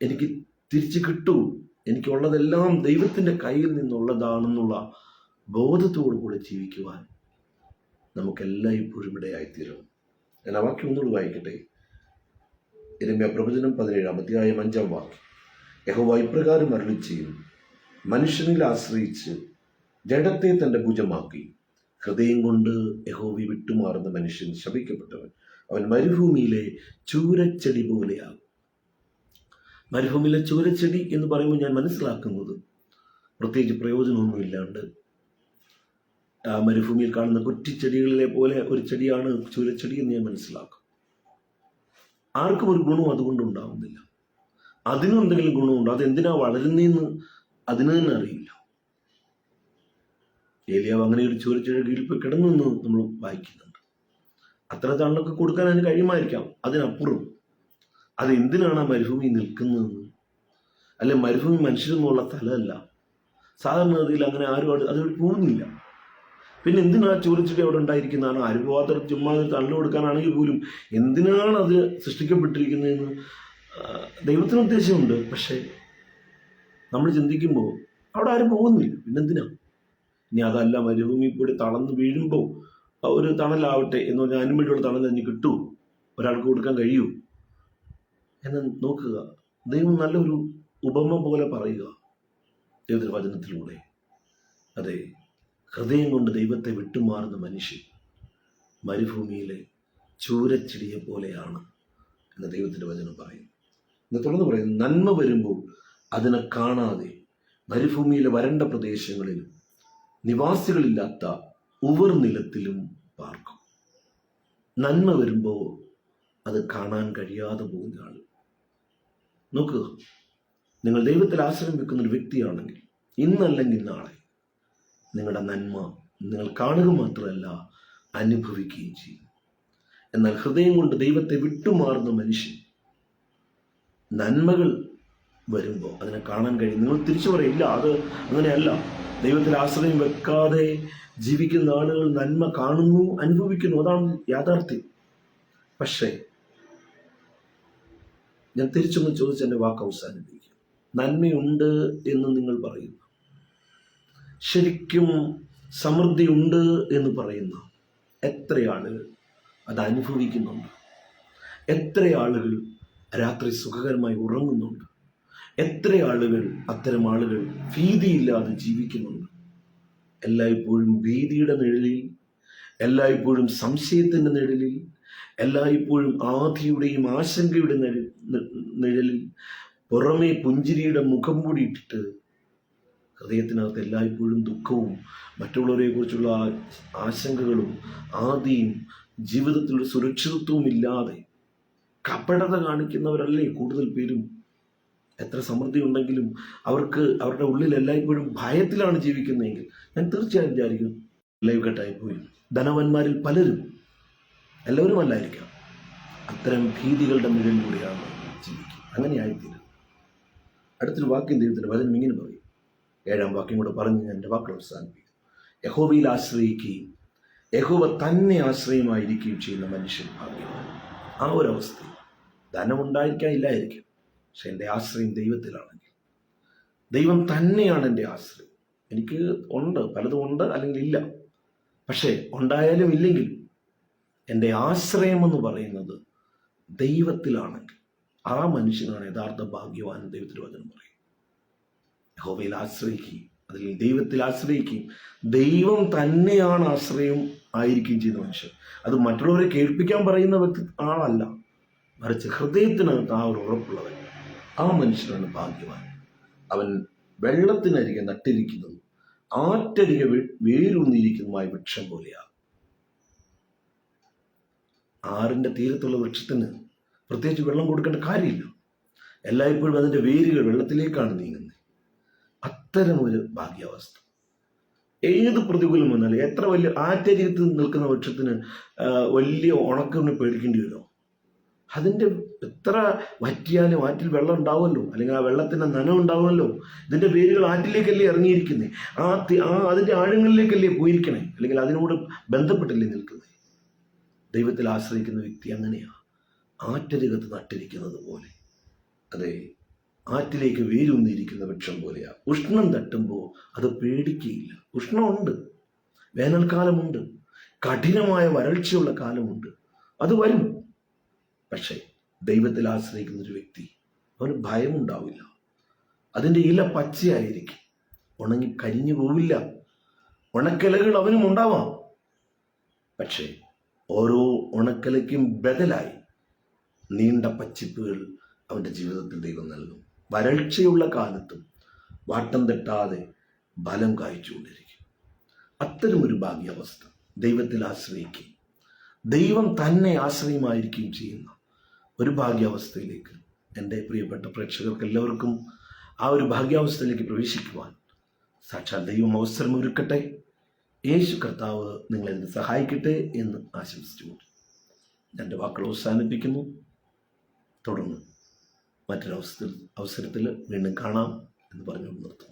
എനിക്ക് തിരിച്ചു കിട്ടൂ. എനിക്കുള്ളതെല്ലാം ദൈവത്തിന്റെ കയ്യിൽ നിന്നുള്ളതാണെന്നുള്ള ബോധത്തോടു കൂടി ജീവിക്കുവാൻ നമുക്കെല്ലാം ഇപ്പോഴും ഇടയായിത്തീരും. ഞാൻ ആ വാക്യം ഒന്നുകൂടി വായിക്കട്ടെ. ഇരമ്യ പ്രവചനം പതിനേഴാം അധ്യായം അഞ്ചാം വാക്യം യഹോവ ഇപ്രകാരം അരുളി മനുഷ്യനിൽ ആശ്രയിച്ച് ജഡത്തെ തന്റെ ഭുജമാക്കി. ഹൃദയം കൊണ്ട് യഹോവി വിട്ടുമാറുന്ന മനുഷ്യൻ ശപിക്കപ്പെട്ടവൻ. അവൻ മരുഭൂമിയിലെ ചൂരച്ചെടി പോലെയാകും. മരുഭൂമിയിലെ ചൂരച്ചെടി എന്ന് പറയുമ്പോൾ ഞാൻ മനസ്സിലാക്കുന്നത് പ്രത്യേകിച്ച് പ്രയോജനമൊന്നുമില്ലാണ്ട് ആ മരുഭൂമിയിൽ കാണുന്ന കുറ്റിച്ചെടികളിലെ പോലെ ഒരു ചെടിയാണ് ചൂരച്ചെടി എന്ന് ഞാൻ മനസ്സിലാക്കും. ആർക്കും ഒരു ഗുണവും അതുകൊണ്ട് ഉണ്ടാവുന്നില്ല. അതിനും എന്തെങ്കിലും ഗുണമുണ്ടോ? അതെന്തിനാ വളരുന്നതെന്ന് അതിന് തന്നെ അറിയില്ല. ഏലിയാവ് അങ്ങനെ ഒരു ചൂരച്ചെടി കീഴിൽ കിടന്നു നമ്മൾ വായിക്കുന്നുണ്ട്. അത്ര തണ്ണൊക്കെ കൊടുക്കാൻ അതിന് കഴിയുമായിരിക്കാം. അതിനപ്പുറം അത് എന്തിനാണ് ആ മരുഭൂമി നിൽക്കുന്നതെന്ന് അല്ലെ മരുഭൂമി മനുഷ്യരെന്നുള്ള സ്ഥലമല്ല. സാധാരണഗതിയിൽ അങ്ങനെ ആരും അതുവഴി പോകുന്നില്ല പിന്നെ എന്തിനാ ചോദിച്ചിട്ട് അവിടെ ഉണ്ടായിരിക്കുന്നതാണ് ആരും പോകാത്ത ചുമ്മാ തള്ളു കൊടുക്കാനാണെങ്കിൽ പോലും എന്തിനാണ് അത് സൃഷ്ടിക്കപ്പെട്ടിരിക്കുന്നതെന്ന്? ദൈവത്തിന് ഉദ്ദേശമുണ്ട്. പക്ഷേ നമ്മൾ ചിന്തിക്കുമ്പോൾ അവിടെ ആരും പോകുന്നില്ല. പിന്നെന്തിനാ? ഇനി അതല്ല മരുഭൂമി കൂടി തളന്ന് വീഴുമ്പോൾ ഒരു തണലാവട്ടെ എന്ന് പറഞ്ഞാൽ അതിനും വേണ്ടിയുള്ള തണൽ അതിന് കിട്ടൂ. ഒരാൾക്ക് കൊടുക്കാൻ കഴിയൂ. എന്ന് നോക്കുക. ദൈവം നല്ലൊരു ഉപമ പോലെ പറയുക. ദൈവത്തിന്റെ വചനത്തിലൂടെ. അതെ ഹൃദയം കൊണ്ട് ദൈവത്തെ വിട്ടുമാറുന്ന മനുഷ്യൻ മരുഭൂമിയിലെ ചൂരച്ചെടിയെ പോലെയാണ് എന്ന് ദൈവത്തിന്റെ വചനം പറയും. എന്ന് തുടർന്ന് പറയും നന്മ വരുമ്പോൾ അതിനെ കാണാതെ മരുഭൂമിയിലെ വരണ്ട പ്രദേശങ്ങളിലും നിവാസികളില്ലാത്ത ഉവർ നിലത്തിലും പാർക്കും. നന്മ വരുമ്പോൾ അത് കാണാൻ കഴിയാതെ പോകുന്ന ആൾ നോക്കുക നിങ്ങൾ ദൈവത്തിൽ ആശ്രയം വെക്കുന്ന ഒരു വ്യക്തിയാണെങ്കിൽ ഇന്നല്ലെങ്കിൽ നാളെ നിങ്ങളുടെ നന്മ നിങ്ങൾ കാണുക മാത്രമല്ല അനുഭവിക്കുകയും ചെയ്യും. എന്നാൽ ഹൃദയം കൊണ്ട് ദൈവത്തെ വിട്ടുമാറുന്ന മനുഷ്യൻ നന്മകൾ വരുമ്പോൾ അതിനെ കാണാൻ കഴിയും. നിങ്ങൾ തിരിച്ചു പറയില്ല അത് അങ്ങനെയല്ല. ദൈവത്തിൽ ആശ്രയം വെക്കാതെ ജീവിക്കുന്ന ആളുകൾ നന്മ കാണുന്നു അനുഭവിക്കുന്നു. അതാണ് യാഥാർത്ഥ്യം. പക്ഷേ ഞാൻ തിരിച്ചൊന്ന് ചോദിച്ച് എന്റെ വാക്ക് അവസാനിപ്പിക്കും. നന്മയുണ്ട് എന്ന് നിങ്ങൾ പറയുന്നു. ശരിക്കും സമൃദ്ധിയുണ്ട് എന്ന് പറയുന്ന എത്ര ആളുകൾ അത് അനുഭവിക്കുന്നുണ്ട്? എത്ര ആളുകൾ രാത്രി സുഖകരമായി ഉറങ്ങുന്നുണ്ട്? എത്ര ആളുകൾ അത്തരം ആളുകൾ ഭീതിയില്ലാതെ ജീവിക്കുന്നുണ്ട്? എല്ലായ്പ്പോഴും ഭീതിയുടെ നിഴലിൽ എല്ലായ്പ്പോഴും സംശയത്തിന്റെ നിഴലിൽ എല്ലായ്പ്പോഴും ആധിയുടെയും ആശങ്കയുടെ നിഴലിൽ പുറമേ പുഞ്ചിരിയുടെ മുഖം കൂടി ഇട്ടിട്ട് ഹൃദയത്തിനകത്ത് എല്ലായ്പ്പോഴും ദുഃഖവും മറ്റുള്ളവരെ കുറിച്ചുള്ള ആശങ്കകളും ആദിയും ജീവിതത്തിൽ സുരക്ഷിതത്വവും ഇല്ലാതെ കപടത കാണിക്കുന്നവരല്ലേ കൂടുതൽ പേരും. എത്ര സമൃദ്ധി ഉണ്ടെങ്കിലും അവർക്ക് അവരുടെ ഉള്ളിൽ എല്ലായ്പ്പോഴും ഭയത്തിലാണ് ജീവിക്കുന്നതെങ്കിൽ ഞാൻ തീർച്ചയായും വിചാരിക്കും ലൈവ് കട്ടായി പോയി ധനവന്മാരിൽ പലരും എല്ലാവരും അല്ലായിരിക്കാം അത്തരം ഭീതികളുടെ മുഴുവനിലൂടെയാണ് ജീവിക്കുക അങ്ങനെ ആയിത്തീരും അടുത്തൊരു വാക്യം ദൈവത്തിന്റെ വചനം ഇങ്ങനെ പറയും. ഏഴാം വാക്യം കൂടെ പറഞ്ഞ് ഞാൻ എന്റെ വാക്കുകൾ അവസാനിപ്പിക്കും യഹോവയിൽ ആശ്രയിക്കുകയും യഹോവ തന്നെ ആശ്രയമായിരിക്കുകയും ചെയ്യുന്ന മനുഷ്യൻ ഭാഗ്യമാണ് ആ ഒരു അവസ്ഥ ധനമുണ്ടായിരിക്കാൻ ഇല്ലായിരിക്കും പക്ഷെ എന്റെ ആശ്രയം ദൈവത്തിലാണെങ്കിൽ. ദൈവം തന്നെയാണ് എന്റെ ആശ്രയം. എനിക്ക് ഉണ്ട് പലതും ഉണ്ട് അല്ലെങ്കിൽ ഇല്ല. പക്ഷേ ഉണ്ടായാലും ഇല്ലെങ്കിലും എന്റെ ആശ്രയം എന്ന് പറയുന്നത് ദൈവത്തിലാണെങ്കിൽ ആ മനുഷ്യനാണ് യഥാർത്ഥ ഭാഗ്യവാൻ ദൈവത്തിന്റെ വചനം പറയും. യഹോവയിൽ ആശ്രയിക്കുകയും അതിൽ ദൈവത്തിൽ ആശ്രയിക്കുകയും ദൈവം തന്നെയാണ് ആശ്രയം ആയിരിക്കുകയും ചെയ്യുന്ന മനുഷ്യൻ. അത് മറ്റുള്ളവരെ കേൾപ്പിക്കാൻ പറയുന്ന വ്യക്തി ആളല്ല. മറിച്ച് ഹൃദയത്തിനകത്ത് ആ ഒരു ഉറപ്പുള്ളവൻ ആ മനുഷ്യനാണ് ഭാഗ്യവാൻ. അവൻ വെള്ളത്തിനരികെ നട്ടിരിക്കുന്നതും ആറ്റരികെ വേരൂന്നിരിക്കുന്നതുമായ വൃക്ഷം പോലെയാണ് ആറിന്റെ തീരത്തുള്ള വൃക്ഷത്തിന് പ്രത്യേകിച്ച് വെള്ളം കൊടുക്കേണ്ട കാര്യമില്ല. എല്ലായ്പ്പോഴും അതിന്റെ വേരുകൾ വെള്ളത്തിലേക്കാണ് നീങ്ങുന്നത്. അത്തരമൊരു ഭാഗ്യാവസ്ഥ. ഏത് പ്രതികൂലം വന്നാലും എത്ര വലിയ ആറ്റരികത്ത് നിൽക്കുന്ന വൃക്ഷത്തിന് വലിയ ഉണക്കൊന്നും പേടിക്കേണ്ടി വരുമോ? അതിന്റെ എത്ര വറ്റിയാലും ആറ്റിൽ വെള്ളം ഉണ്ടാവുമല്ലോ. അല്ലെങ്കിൽ ആ വെള്ളത്തിന്റെ നനം ഉണ്ടാവുമല്ലോ. ഇതിന്റെ വേരുകൾ ആറ്റിലേക്കല്ലേ ഇറങ്ങിയിരിക്കുന്നത് ആ ആ അതിന്റെ ആഴങ്ങളിലേക്കല്ലേ പോയിരിക്കണേ? അല്ലെങ്കിൽ അതിനോട് ബന്ധപ്പെട്ടല്ലേ നിൽക്കുന്നത് ദൈവത്തിൽ ആശ്രയിക്കുന്ന വ്യക്തി അങ്ങനെയാണ് ആറ്റരികത്ത് നട്ടിരിക്കുന്നത് പോലെ. അതെ ആറ്റിലേക്ക് വേരൂന്നിരിക്കുന്ന വൃക്ഷം പോലെയാ. ഉഷ്ണം തട്ടുമ്പോൾ അത് പേടിക്കുകയില്ല ഉഷ്ണമുണ്ട്. വേനൽക്കാലമുണ്ട്. കഠിനമായ വരൾച്ചയുള്ള കാലമുണ്ട്. അത് വരും. പക്ഷേ ദൈവത്തിൽ ആശ്രയിക്കുന്ന ഒരു വ്യക്തി അവന് ഭയമുണ്ടാവില്ല. അതിന്റെ ഇല പച്ചയായിരിക്കും. ഉണങ്ങി കരിഞ്ഞു പോവില്ല. ഉണക്കിലകൾ അവനും ഉണ്ടാവാം പക്ഷേ ഓരോ ഉണക്കലയ്ക്കും ബദലായി നീണ്ട പച്ചിപ്പുകൾ അവന്റെ ജീവിതത്തിൽ ദൈവം നൽകും. വരൾച്ചയുള്ള കാലത്തും വാട്ടം തട്ടാതെ ബലം കായ്ച്ചുകൊണ്ടിരിക്കും. അത്തരമൊരു ഭാഗ്യാവസ്ഥ ദൈവത്തിൽ ആശ്രയിക്കും. ദൈവം തന്നെ ആശ്രയമായിരിക്കുകയും ചെയ്യുന്ന ഒരു ഭാഗ്യാവസ്ഥയിലേക്ക് എന്റെ പ്രിയപ്പെട്ട പ്രേക്ഷകർക്ക് എല്ലാവർക്കും ആ ഒരു ഭാഗ്യാവസ്ഥയിലേക്ക് പ്രവേശിക്കുവാൻ സാക്ഷാൽ ദൈവം അവസരം ഒരുക്കട്ടെ യേശു കർത്താവ് നിങ്ങളെ സഹായിക്കട്ടെ എന്ന് ആശംസിച്ചുകൊണ്ട് എന്റെ വാക്കുകൾ അവസാനിപ്പിക്കുന്നു. തുടർന്ന് മറ്റൊരു അവസരത്തിൽ അവസരത്തിൽ വീണ്ടും കാണാം എന്ന് പറഞ്ഞുകൊണ്ട് നിർത്തുന്നു.